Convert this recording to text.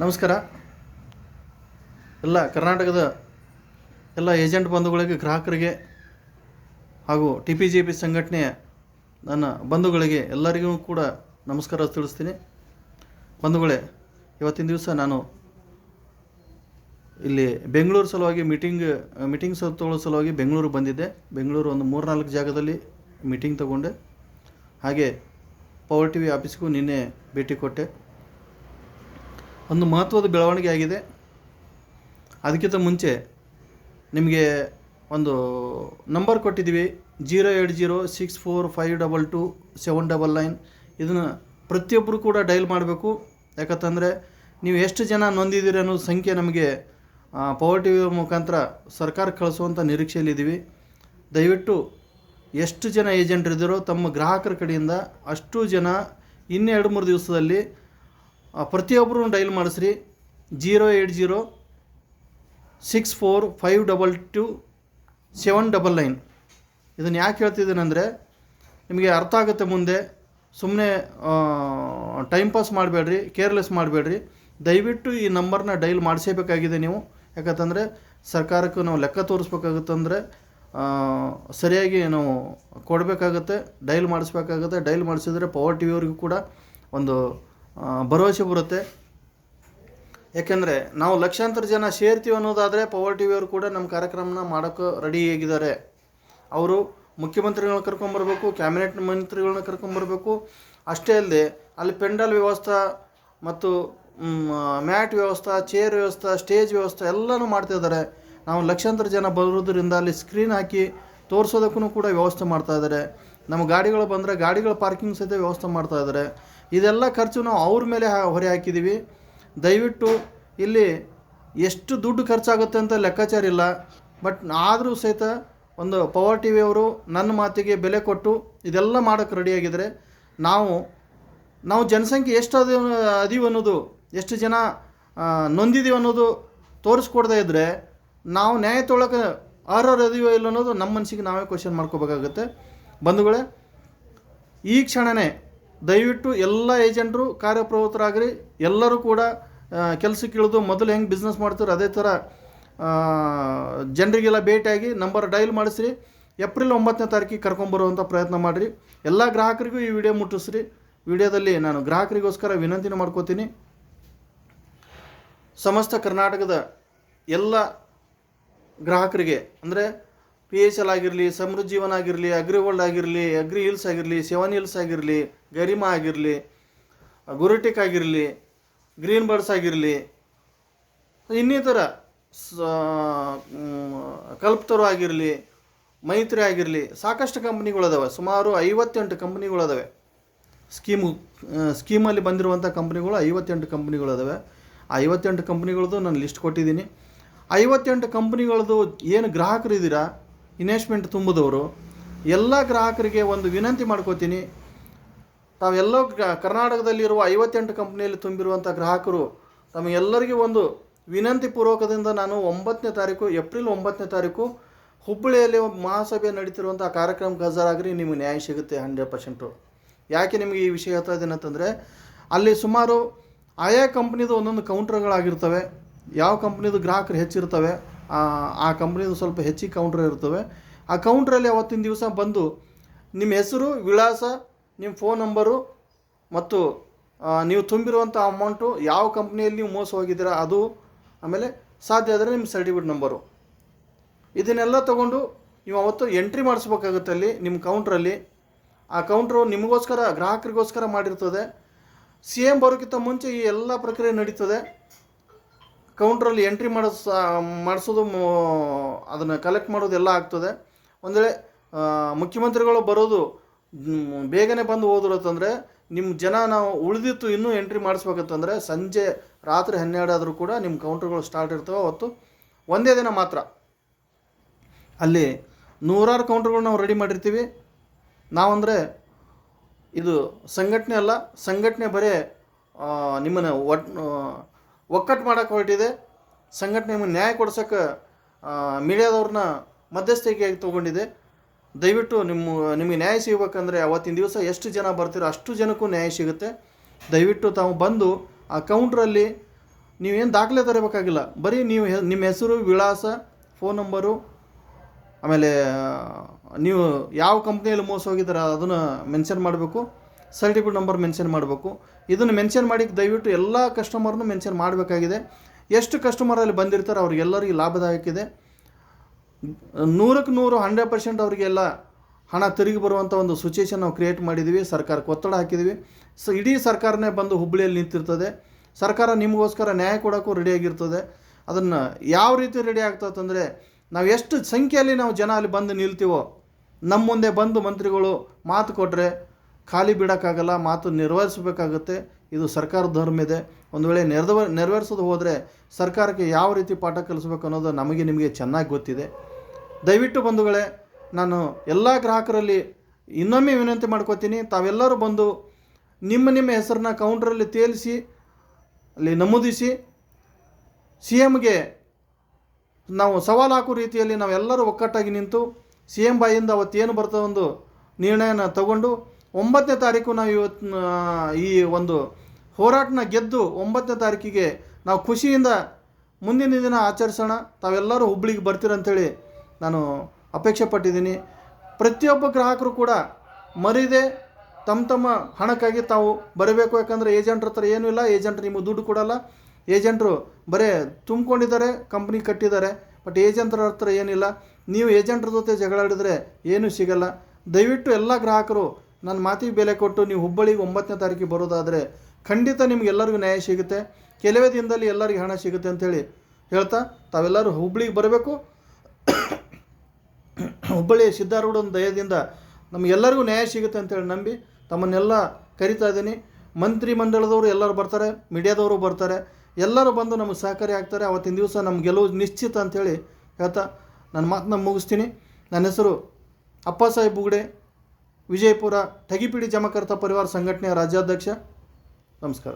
ನಮಸ್ಕಾರ. ಎಲ್ಲ ಕರ್ನಾಟಕದ ಎಲ್ಲ ಏಜೆಂಟ್ ಬಂಧುಗಳಿಗೆ, ಗ್ರಾಹಕರಿಗೆ ಹಾಗೂ ಟಿ ಪಿ ಜಿ ಪಿ ಸಂಘಟನೆಯ ನನ್ನ ಬಂಧುಗಳಿಗೆ ಎಲ್ಲರಿಗೂ ಕೂಡ ನಮಸ್ಕಾರ ತಿಳಿಸ್ತೀನಿ. ಬಂಧುಗಳೇ, ಇವತ್ತಿನ ದಿವಸ ನಾನು ಇಲ್ಲಿ ಬೆಂಗಳೂರು ಸಲುವಾಗಿ ಮೀಟಿಂಗ್ ಮೀಟಿಂಗ್ ಸ ತೊಗೊಳ್ಳೋ ಸಲುವಾಗಿ ಬೆಂಗಳೂರು ಬಂದಿದ್ದೆ. ಬೆಂಗಳೂರು ಒಂದು ಮೂರ್ನಾಲ್ಕು ಜಾಗದಲ್ಲಿ ಮೀಟಿಂಗ್ ತಗೊಂಡೆ. ಹಾಗೆ ಪವರ್ ಟಿ ವಿ ಆಫೀಸ್ಗೂ ನಿನ್ನೆ ಭೇಟಿ ಕೊಟ್ಟೆ. ಒಂದು ಮಹತ್ವದ ಬೆಳವಣಿಗೆ ಆಗಿದೆ. ಅದಕ್ಕಿಂತ ಮುಂಚೆ ನಿಮಗೆ ಒಂದು ನಂಬರ್ ಕೊಟ್ಟಿದ್ದೀವಿ. Zero eight zero six four five double two seven double nine ಇದನ್ನು ಪ್ರತಿಯೊಬ್ಬರು ಕೂಡ ಡೈಲ್ ಮಾಡಬೇಕು. ಯಾಕಂತಂದರೆ ನೀವು ಎಷ್ಟು ಜನ ನೊಂದಿದ್ದೀರಿ ಅನ್ನೋ ಸಂಖ್ಯೆ ನಮಗೆ ಪವರ್ ಟಿ ವಿ ಮುಖಾಂತರ ಸರ್ಕಾರ ಕಳಿಸುವಂಥ ನಿರೀಕ್ಷೆಯಲ್ಲಿದ್ದೀವಿ ದಯವಿಟ್ಟು ಎಷ್ಟು ಜನ ಏಜೆಂಟ್ರಿದ್ದೀರೋ ತಮ್ಮ ಗ್ರಾಹಕರ ಕಡೆಯಿಂದ ಅಷ್ಟು ಜನ ಇನ್ನೆರಡು ಮೂರು ದಿವಸದಲ್ಲಿ ಪ್ರತಿಯೊಬ್ಬರೂ dial ಮಾಡಿಸ್ರಿ. Zero eight zero six four five double two seven double nine. ಇದನ್ನು ಯಾಕೆ ಹೇಳ್ತಿದ್ದೀನಂದರೆ ನಿಮಗೆ ಅರ್ಥ ಆಗುತ್ತೆ ಮುಂದೆ. ಸುಮ್ಮನೆ ಟೈಮ್ ಪಾಸ್ ಮಾಡಬೇಡ್ರಿ ಕೇರ್ಲೆಸ್ ಮಾಡಬೇಡ್ರಿ. ದಯವಿಟ್ಟು ಈ ನಂಬರ್ನ ಡೈಲ್ ಮಾಡಿಸೇಬೇಕಾಗಿದೆ ನೀವು. ಯಾಕಂತಂದರೆ ಸರ್ಕಾರಕ್ಕೂ ನಾವು ಲೆಕ್ಕ ತೋರಿಸ್ಬೇಕಾಗುತ್ತಂದರೆ ಸರಿಯಾಗಿ ನಾವು ಕೊಡಬೇಕಾಗತ್ತೆ ಡೈಲ್ ಮಾಡಿಸ್ಬೇಕಾಗತ್ತೆ. ಡೈಲ್ ಮಾಡಿಸಿದ್ರೆ ಪವರ್ ಟಿ ವಿಯವ್ರಿಗೂ ಕೂಡ ಒಂದು ಭರವಸೆ ಬರುತ್ತೆ. ಯಾಕೆಂದರೆ ನಾವು ಲಕ್ಷಾಂತರ ಜನ ಸೇರ್ತೀವಿ ಅನ್ನೋದಾದರೆ ಪವರ್ ಟಿ ವಿಯವರು ಕೂಡ ನಮ್ಮ ಕಾರ್ಯಕ್ರಮನ ಮಾಡೋಕ್ಕೆ ರೆಡಿ ಆಗಿದ್ದಾರೆ. ಅವರು ಮುಖ್ಯಮಂತ್ರಿಗಳನ್ನ ಕರ್ಕೊಂಬರ್ಬೇಕು ಕ್ಯಾಬಿನೆಟ್ ಮಂತ್ರಿಗಳನ್ನ ಕರ್ಕೊಂಬರ್ಬೇಕು ಅಷ್ಟೇ ಅಲ್ಲದೆ ಅಲ್ಲಿ ಪೆಂಡಲ್ ವ್ಯವಸ್ಥೆ ಮತ್ತು ಮ್ಯಾಟ್ ವ್ಯವಸ್ಥೆ ಚೇರ್ ವ್ಯವಸ್ಥೆ ಸ್ಟೇಜ್ ವ್ಯವಸ್ಥೆ ಎಲ್ಲನೂ ಮಾಡ್ತಿದ್ದಾರೆ ನಾವು ಲಕ್ಷಾಂತರ ಜನ ಬರೋದ್ರಿಂದ ಅಲ್ಲಿ ಸ್ಕ್ರೀನ್ ಹಾಕಿ ತೋರಿಸೋದಕ್ಕೂ ಕೂಡ ವ್ಯವಸ್ಥೆ ಮಾಡ್ತಾ ಇದ್ದಾರೆ. ನಮ್ಮ ಗಾಡಿಗಳು ಬಂದರೆ ಗಾಡಿಗಳ ಪಾರ್ಕಿಂಗ್ ಸಹಿತ ವ್ಯವಸ್ಥೆ ಮಾಡ್ತಾ ಇದ್ದಾರೆ. ಇದೆಲ್ಲ ಖರ್ಚು ನಾವು ಅವ್ರ ಮೇಲೆ ಹೊರೆ ಹಾಕಿದ್ದೀವಿ ದಯವಿಟ್ಟು ಇಲ್ಲಿ ಎಷ್ಟು ದುಡ್ಡು ಖರ್ಚಾಗುತ್ತೆ ಅಂತ ಲೆಕ್ಕಾಚಾರ ಇಲ್ಲ. ಬಟ್ ಆದರೂ ಸಹಿತ ಒಂದು ಪವರ್ ಟಿ ವಿಯವರು ನನ್ನ ಮಾತಿಗೆ ಬೆಲೆ ಕೊಟ್ಟು ಇದೆಲ್ಲ ಮಾಡೋಕ್ಕೆ ರೆಡಿಯಾಗಿದ್ದರೆ ನಾವು ನಾವು ಜನಸಂಖ್ಯೆ ಎಷ್ಟು ಅದು ಅದೀವಿ ಅನ್ನೋದು, ಎಷ್ಟು ಜನ ನೊಂದಿದೀವಿ ಅನ್ನೋದು ತೋರಿಸ್ಕೊಡ್ದೇ ಇದ್ದರೆ ನಾವು ನ್ಯಾಯ ತೊಗೊಳಕ್ಕೆ ಅರ್ಹರು ಅದೀವೋ ಇಲ್ಲ ಅನ್ನೋದು ನಮ್ಮ ಮನಸ್ಸಿಗೆ ನಾವೇ ಕ್ವಶನ್ ಮಾಡ್ಕೋಬೇಕಾಗುತ್ತೆ. ಬಂಧುಗಳೇ, ಈ ಕ್ಷಣನೇ ದಯವಿಟ್ಟು ಎಲ್ಲ ಏಜೆಂಟರು, ಕಾರ್ಯಪ್ರವೃತ್ತರಾಗ್ರಿ. ಎಲ್ಲರೂ ಕೂಡ ಕೆಲಸಕ್ಕೆ ಇಳಿದು ಮೊದಲು ಹೆಂಗೆ ಬಿಸ್ನೆಸ್ ಮಾಡ್ತಾರೆ ಅದೇ ಥರ ಜನರಿಗೆಲ್ಲ ಭೇಟಿಯಾಗಿ ನಂಬರ್ ಡೈಲ್ ಮಾಡಿಸ್ರಿ. ಏಪ್ರಿಲ್ ಒಂಬತ್ತನೇ ತಾರೀಕಿಗೆ ಕರ್ಕೊಂಬರುವಂಥ ಪ್ರಯತ್ನ ಮಾಡಿರಿ. ಎಲ್ಲ ಗ್ರಾಹಕರಿಗೂ ಈ ವಿಡಿಯೋ ಮುಟ್ಟಿಸ್ರಿ. ವಿಡಿಯೋದಲ್ಲಿ ನಾನು ಗ್ರಾಹಕರಿಗೋಸ್ಕರ ವಿನಂತಿನ ಮಾಡ್ಕೋತೀನಿ. ಸಮಸ್ತ ಕರ್ನಾಟಕದ ಎಲ್ಲ ಗ್ರಾಹಕರಿಗೆ, ಅಂದರೆ ಪಿ ಎಚ್ ಎಲ್ ಆಗಿರಲಿ ಸಮೃದ್ಧೀವನ ಆಗಿರಲಿ ಅಗ್ರಿಗೋಲ್ಡ್ ಆಗಿರಲಿ, ಅಗ್ರಿ ಹಿಲ್ಸ್ ಆಗಿರಲಿ ಸೆವೆನ್ ಹಿಲ್ಸ್ ಆಗಿರಲಿ, ಗರಿಮಾ ಆಗಿರಲಿ, ಗುರುಟಿಕ್ ಆಗಿರಲಿ, ಗ್ರೀನ್ ಬರ್ಡ್ಸ್ ಆಗಿರಲಿ, ಇನ್ನಿತರ ಕಲ್ಪ್ತರು ಆಗಿರಲಿ, ಮೈತ್ರಿ ಆಗಿರಲಿ, ಸಾಕಷ್ಟು ಕಂಪ್ನಿಗಳದಾವೆ. ಸುಮಾರು ಐವತ್ತೆಂಟು ಕಂಪ್ನಿಗಳದಾವೆ. ಸ್ಕೀಮು ಸ್ಕೀಮಲ್ಲಿ ಬಂದಿರುವಂಥ ಕಂಪ್ನಿಗಳು ಐವತ್ತೆಂಟು ಕಂಪ್ನಿಗಳದಾವೆ. ಐವತ್ತೆಂಟು ಕಂಪ್ನಿಗಳದ್ದು ನಾನು ಲಿಸ್ಟ್ ಕೊಟ್ಟಿದ್ದೀನಿ. ಐವತ್ತೆಂಟು ಕಂಪ್ನಿಗಳದ್ದು ಏನು ಗ್ರಾಹಕರು ಇದ್ದೀರಾ ಇನ್ವೆಸ್ಟ್ಮೆಂಟ್ ತುಂಬಿದವರು, ಎಲ್ಲ ಗ್ರಾಹಕರಿಗೆ ಒಂದು ವಿನಂತಿ ಮಾಡ್ಕೋತೀನಿ. ತಾವೆಲ್ಲ ಕರ್ನಾಟಕದಲ್ಲಿರುವ ಐವತ್ತೆಂಟು ಕಂಪ್ನಿಯಲ್ಲಿ ತುಂಬಿರುವಂಥ ಗ್ರಾಹಕರು, ತಮಗೆಲ್ಲರಿಗೂ ಒಂದು ವಿನಂತಿ ಪೂರ್ವಕದಿಂದ ನಾನು ಒಂಬತ್ತನೇ ತಾರೀಕು, ಏಪ್ರಿಲ್ ಒಂಬತ್ತನೇ ತಾರೀಕು ಹುಬ್ಬಳ್ಳಿಯಲ್ಲಿ ಮಹಾಸಭೆ ನಡೀತಿರುವಂಥ ಕಾರ್ಯಕ್ರಮಕ್ಕೆ ಹಾಜರಾಗ್ರಿ ನಿಮಗೆ ನ್ಯಾಯ ಸಿಗುತ್ತೆ ಹಂಡ್ರೆಡ್ ಪರ್ಸೆಂಟು. ಯಾಕೆ ನಿಮಗೆ ಈ ವಿಷಯ ಹೇಳ್ತಾ ಇದ್ದೀನಿ ಅಂತಂದರೆ, ಅಲ್ಲಿ ಸುಮಾರು ಆಯಾ ಕಂಪ್ನಿದು ಒಂದೊಂದು ಕೌಂಟ್ರ್ಗಳಾಗಿರ್ತವೆ ಯಾವ ಕಂಪ್ನಿದು ಗ್ರಾಹಕರು ಹೆಚ್ಚಿರ್ತವೆ. ಆ- ಕಂಪ್ನಿದು ಸ್ವಲ್ಪ ಹೆಚ್ಚಿಗೆ ಕೌಂಟ್ರ್ ಇರ್ತವೆ. ಆ ಕೌಂಟ್ರಲ್ಲಿ ಅವತ್ತಿನ ದಿವಸ ಬಂದು ನಿಮ್ಮ ಹೆಸರು, ವಿಳಾಸ ನಿಮ್ಮ ಫೋನ್ ನಂಬರು ಮತ್ತು ನೀವು ತುಂಬಿರುವಂಥ ಅಮೌಂಟು ಯಾವ ಕಂಪ್ನಿಯಲ್ಲಿ ನೀವು ಮೋಸ ಹೋಗಿದ್ದೀರಾ ಅದು ಆಮೇಲೆ ಸಾಧ್ಯ ಆದರೆ ನಿಮ್ಮ ಸರ್ಟಿಫಿಕೇಟ್ ನಂಬರು ಇದನ್ನೆಲ್ಲ ತೊಗೊಂಡು ನೀವು ಅವತ್ತು ಎಂಟ್ರಿ ಮಾಡಿಸ್ಬೇಕಾಗುತ್ತೆ ಅಲ್ಲಿ ನಿಮ್ಮ ಕೌಂಟ್ರಲ್ಲಿ ಆ ಕೌಂಟ್ರು ನಿಮಗೋಸ್ಕರ, ಗ್ರಾಹಕರಿಗೋಸ್ಕರ ಮಾಡಿರ್ತದೆ. ಸಿ ಎಂ ಬರೋಕ್ಕಿಂತ ಮುಂಚೆ ಈ ಎಲ್ಲ ಪ್ರಕ್ರಿಯೆ ನಡೀತದೆ. ಕೌಂಟ್ರಲ್ಲಿ ಎಂಟ್ರಿ ಮಾಡಿಸ್ ಮಾಡಿಸೋದು ಅದನ್ನು ಕಲೆಕ್ಟ್ ಮಾಡೋದು ಎಲ್ಲ ಆಗ್ತದೆ. ಒಂದು ಮುಖ್ಯಮಂತ್ರಿಗಳು ಬರೋದು ಬೇಗನೆ ಬಂದು ಹೋದ್ರು ಅಂತಂದರೆ ನಿಮ್ಮ ಜನ ನಾವು ಉಳಿದಿತ್ತು ಇನ್ನೂ ಎಂಟ್ರಿ ಮಾಡಿಸ್ಬೇಕಂತಂದರೆ ಸಂಜೆ ರಾತ್ರಿ ಹನ್ನೆರಡಾದರೂ ಕೂಡ ನಿಮ್ಮ ಕೌಂಟ್ರ್ಗಳು ಸ್ಟಾರ್ಟ್ ಇರ್ತವೆ. ಅವತ್ತು ಒಂದೇ ದಿನ ಮಾತ್ರ. ಅಲ್ಲಿ ನೂರಾರು ಕೌಂಟ್ರ್ಗಳು ನಾವು ರೆಡಿ ಮಾಡಿರ್ತೀವಿ. ನಾವಂದರೆ ಇದು ಸಂಘಟನೆ ಅಲ್ಲ ಸಂಘಟನೆ ಬರೀ ನಿಮ್ಮನ್ನು ಒಟ್ ಆ, ಒಕ್ಕಟ್ಟು ಮಾಡೋಕೆ ಹೊರಟಿದೆ. ಸಂಘಟನೆ ನ್ಯಾಯ ಕೊಡ್ಸೋಕ್ಕೆ ಮೀಡಿಯಾದವ್ರನ್ನ ಮಧ್ಯಸ್ಥಿಕೆಯಾಗಿ ತೊಗೊಂಡಿದೆ. ದಯವಿಟ್ಟು ನಿಮ್ಮ, ನಿಮಗೆ ನ್ಯಾಯ ಸಿಗಬೇಕಂದ್ರೆ ಅವತ್ತಿನ ದಿವಸ ಎಷ್ಟು ಜನ ಬರ್ತೀರೋ ಅಷ್ಟು ಜನಕ್ಕೂ ನ್ಯಾಯ ಸಿಗುತ್ತೆ. ದಯವಿಟ್ಟು ತಾವು ಬಂದು ಆ ಕೌಂಟ್ರಲ್ಲಿ ನೀವೇನು ದಾಖಲೆ ತರಬೇಕಾಗಿಲ್ಲ. ಬರೀ ನೀವು ನಿಮ್ಮ ಹೆಸರು, ವಿಳಾಸ, ಫೋನ್ ನಂಬರು, ಆಮೇಲೆ ನೀವು ಯಾವ ಕಂಪ್ನಿಯಲ್ಲಿ ಮೋಸ ಹೋಗಿದ್ದೀರ ಅದನ್ನು ಮೆನ್ಷನ್ ಮಾಡಬೇಕು. ಸರ್ಟಿಫಿಕೇಟ್ ನಂಬರ್ ಮೆನ್ಷನ್ ಮಾಡಬೇಕು. ಇದನ್ನು ಮೆನ್ಷನ್ ಮಾಡಿ ದಯವಿಟ್ಟು ಎಲ್ಲ ಕಸ್ಟಮರ್ನು ಮೆನ್ಷನ್ ಮಾಡಬೇಕಾಗಿದೆ. ಎಷ್ಟು ಕಸ್ಟಮರ್ ಅಲ್ಲಿ ಬಂದಿರ್ತಾರೆ ಅವ್ರಿಗೆಲ್ಲರಿಗೂ ಲಾಭದಾಯಕ ಇದೆ ನೂರಕ್ಕೆ ನೂರು ಹಂಡ್ರೆಡ್ ಪರ್ಸೆಂಟ್ ಅವರಿಗೆಲ್ಲ ಹಣ ತಿರುಗಿ ಬರುವಂಥ ಒಂದು ಸಿಚುವೇಶನ್ ನಾವು ಕ್ರಿಯೇಟ್ ಮಾಡಿದ್ದೀವಿ ಸರ್ಕಾರಕ್ಕೆ ಒತ್ತಡ ಹಾಕಿದ್ದೀವಿ ಸೊ ಇಡೀ ಸರ್ಕಾರನೇ ಬಂದು ಹುಬ್ಬಳ್ಳಿಯಲ್ಲಿ ನಿಂತಿರ್ತದೆ. ಸರ್ಕಾರ ನಿಮಗೋಸ್ಕರ ನ್ಯಾಯ ಕೊಡೋಕ್ಕೂ ರೆಡಿಯಾಗಿರ್ತದೆ ಅದನ್ನು ಯಾವ ರೀತಿ ರೆಡಿ ಆಗ್ತದಂದರೆ ನಾವು ಎಷ್ಟು ಸಂಖ್ಯೆಯಲ್ಲಿ ನಾವು ಜನ ಅಲ್ಲಿ ಬಂದು ನಿಲ್ತೀವೋ ನಮ್ಮ ಮುಂದೆ ಬಂದು ಮಂತ್ರಿಗಳು ಮಾತು ಕೊಟ್ಟರೆ ಖಾಲಿ ಬಿಡೋಕ್ಕಾಗಲ್ಲ ಮಾತು ನಿರ್ವಹಿಸಬೇಕಾಗುತ್ತೆ. ಇದು ಸರ್ಕಾರದ ಧರ್ಮ ಇದೆ. ಒಂದು ವೇಳೆ ನೆರವ, ನೆರವೇರಿಸೋದು ಹೋದರೆ ಸರ್ಕಾರಕ್ಕೆ ಯಾವ ರೀತಿ ಪಾಠ ಕಲಿಸ್ಬೇಕು ಅನ್ನೋದು ನಮಗೆ ನಿಮಗೆ ಚೆನ್ನಾಗಿ ಗೊತ್ತಿದೆ. ದಯವಿಟ್ಟು ಬಂಧುಗಳೇ, ನಾನು ಎಲ್ಲ ಗ್ರಾಹಕರಲ್ಲಿ ಇನ್ನೊಮ್ಮೆ ವಿನಂತಿ ಮಾಡ್ಕೋತೀನಿ, ತಾವೆಲ್ಲರೂ ಬಂದು ನಿಮ್ಮ ನಿಮ್ಮ ಹೆಸರನ್ನ ಕೌಂಟ್ರಲ್ಲಿ ತೇಲಿಸಿ, ಅಲ್ಲಿ ನಮೂದಿಸಿ ಸಿ ಎಮ್ಗೆ ನಾವು ಸವಾಲು ಹಾಕೋ ರೀತಿಯಲ್ಲಿ ನಾವೆಲ್ಲರೂ ಒಕ್ಕಟ್ಟಾಗಿ ನಿಂತು ಸಿ ಎಂ ಬಾಯಿಂದ ಅವತ್ತೇನು ಬರ್ತದೆ ಒಂದು ನಿರ್ಣಯನ ತಗೊಂಡು ಒಂಬತ್ತನೇ ತಾರೀಕು ನಾವು ಇವತ್ತು ಈ ಒಂದು ಹೋರಾಟನ ಗೆದ್ದು ಒಂಬತ್ತನೇ ತಾರೀಕಿಗೆ ನಾವು ಖುಷಿಯಿಂದ ಮುಂದಿನ ದಿನ ಆಚರಿಸೋಣ. ತಾವೆಲ್ಲರೂ ಹುಬ್ಳಿಗೆ ಬರ್ತೀರಂಥೇಳಿ ನಾನು ಅಪೇಕ್ಷೆ ಪಟ್ಟಿದ್ದೀನಿ. ಪ್ರತಿಯೊಬ್ಬ ಗ್ರಾಹಕರು ಕೂಡ ಮರಿದೆ ತಮ್ಮ ತಮ್ಮ ಹಣಕ್ಕಾಗಿ ತಾವು ಬರಬೇಕು. ಯಾಕಂದರೆ ಏಜೆಂಟ್ರ ಹತ್ರ ಏನೂ ಇಲ್ಲ. ಏಜೆಂಟ್ ನಿಮಗೆ ದುಡ್ಡು ಕೊಡಲ್ಲ. ಏಜೆಂಟ್ರು ಬರೇ ತುಂಬಿಕೊಂಡಿದ್ದಾರೆ, ಕಂಪ್ನಿ ಕಟ್ಟಿದ್ದಾರೆ. ಬಟ್ ಏಜೆಂಟ್ರ ಹತ್ರ ಏನಿಲ್ಲ. ನೀವು ಏಜೆಂಟ್ರ ಜೊತೆ ಜಗಳಾಡಿದರೆ ಏನೂ ಸಿಗಲ್ಲ. ದಯವಿಟ್ಟು ಎಲ್ಲ ಗ್ರಾಹಕರು ನನ್ನ ಮಾತಿಗೆ ಬೆಲೆ ಕೊಟ್ಟು ನೀವು ಹುಬ್ಬಳ್ಳಿಗೆ ಒಂಬತ್ತನೇ ತಾರೀಕಿಗೆ ಬರೋದಾದರೆ ಖಂಡಿತ ನಿಮಗೆಲ್ಲರಿಗೂ ನ್ಯಾಯ ಸಿಗುತ್ತೆ. ಕೆಲವೇ ದಿನದಲ್ಲಿ ಎಲ್ಲರಿಗೂ ಹಣ ಸಿಗುತ್ತೆ ಅಂಥೇಳಿ ಹೇಳ್ತಾ ತಾವೆಲ್ಲರೂ ಹುಬ್ಬಳ್ಳಿಗೆ ಬರಬೇಕು. ಹುಬ್ಬಳ್ಳಿ ಸಿದ್ಧಾರೂಢನ ದಯದಿಂದ ನಮಗೆಲ್ಲರಿಗೂ ನ್ಯಾಯ ಸಿಗುತ್ತೆ ಅಂತೇಳಿ ನಂಬಿ ತಮ್ಮನ್ನೆಲ್ಲ ಕರಿತಾ ಇದ್ದೀನಿ. ಮಂತ್ರಿ ಮಂಡಲದವರು ಎಲ್ಲರೂ ಬರ್ತಾರೆ, ಮೀಡಿಯಾದವರು ಬರ್ತಾರೆ, ಎಲ್ಲರೂ ಬಂದು ನಮಗೆ ಸಹಕಾರಿ ಆಗ್ತಾರೆ. ಅವತ್ತಿನ ದಿವಸ ನಮ್ಮ ಗೆಲುವು ನಿಶ್ಚಿತ ಅಂತೇಳಿ ಹೇಳ್ತಾ ನನ್ನ ಮಾತನ್ನ ಮುಗಿಸ್ತೀನಿ. ನನ್ನ ಹೆಸರು ಅಪ್ಪ ಸಾಹೇಬ್ ಬುಗ್ಡೆ. विजयपुरा ठगीपीडी जमा करता परिवार संघटने राज्याध्यक्ष नमस्कार